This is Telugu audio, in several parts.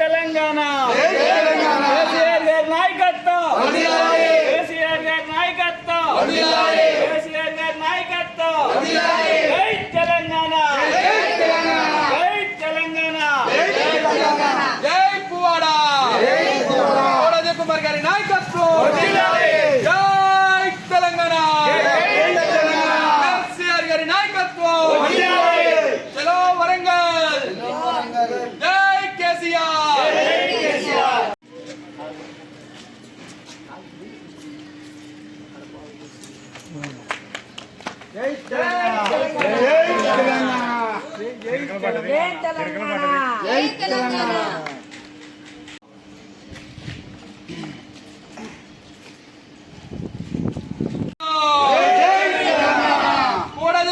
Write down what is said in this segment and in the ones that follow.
తెలంగాణ. కేసీఆర్ గారి నాయకత్వం. కేసీఆర్ గారి నాయకత్వం. కేసీఆర్ గారి నాయకత్వం. జై తెలంగాణ. జై తెలంగాణ. జై పువాడ కుమార్ గారి నాయకత్వం. జై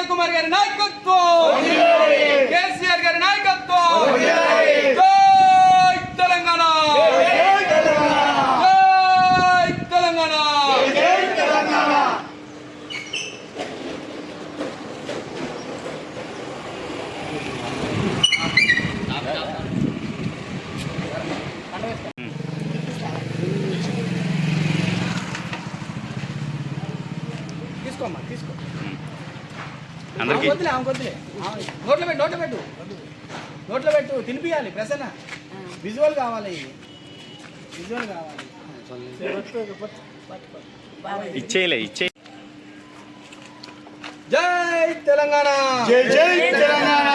కుమార్ గారి నాయకత్వం కేసీఆర్ గారి నాయకత్వం జై తెలంగాణ జై తెలంగాణ తీసుకోమ్మా తీసుకో. అందరికీ. ఆమె వద్దులే, ఆమె వద్దులే. ఆమె నోట్లో పెట్టు నోట్లో పెట్టు. నోట్లో పెట్టు తినిపియాలి ప్రసన్న. విజువల్ కావాలి విజువల్ కావాలి. ఇచ్చేయలే ఇచ్చే. జై తెలంగాణ. జై జై తెలంగాణ.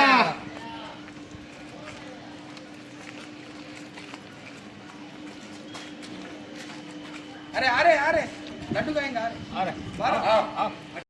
అరే అరే అరే లడ్డు గాయంగా అరే అరే